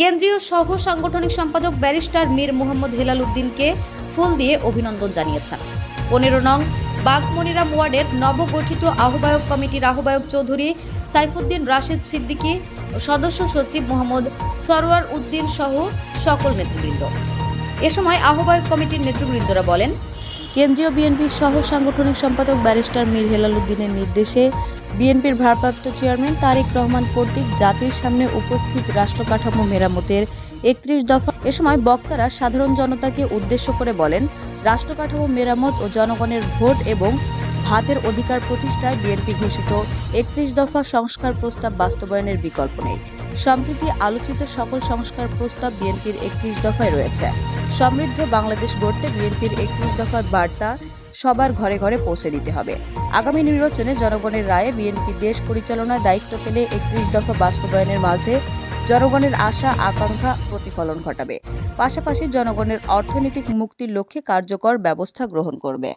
কেন্দ্রীয় সহ সাংগঠনিক সম্পাদক ব্যারিস্টার মীর মোহাম্মদ হেলাল উদ্দিনকে ফুল দিয়ে অভিনন্দন জানিয়েছেন। পনেরো নং বাগমনিরাম ওয়ার্ডের নবগঠিত আহ্বায়ক কমিটির আহ্বায়ক চৌধুরী সাইফুদ্দিন রাশেদ সিদ্দিকী, সদস্য সচিব মোহাম্মদ সরওয়ার উদ্দিন সহ সকল নেতৃবৃন্দ। এ সময় আহ্বায়ক কমিটির নেতৃবৃন্দরা বলেন কেন্দ্রীয় বিএনপির সহ সাংগঠনিক সম্পাদক ব্যারিস্টার মীর হেলাল উদ্দিনের নির্দেশে বিএনপির ভারপ্রাপ্ত চেয়ারম্যান তারেক রহমান কর্তৃক জাতির সামনে উপস্থিত রাষ্ট্র কাঠামো মেরামতের একত্রিশ দফা। এ সময় বক্তারা সাধারণ জনতাকে উদ্দেশ্য করে বলেন রাষ্ট্র কাঠামো মেরামত ও জনগণের ভোট এবং ভাতের অধিকার প্রতিষ্ঠায় বিএনপি ঘোষিত একত্রিশ দফা সংস্কার প্রস্তাব বাস্তবায়নের বিকল্প নেই। সম্প্রতি আলোচিত সকল সংস্কার প্রস্তাব বিএনপির একত্রিশ দফায় রয়েছে। সমৃদ্ধ বাংলাদেশ গড়তে বিএনপির একত্রিশ দফার বার্তা সবার ঘরে ঘরে পৌঁছে দিতে হবে। আগামী নির্বাচনে জনগণের রায়ে বিএনপি দেশ পরিচালনায় দায়িত্ব পেলে একত্রিশ দফা বাস্তবায়নের মাঝে জনগণের আশা, আকাঙ্ক্ষা প্রতিফলন ঘটাবে। পাশাপাশি জনগণের অর্থনৈতিক মুক্তির লক্ষ্যে কার্যকর ব্যবস্থা গ্রহণ করবে।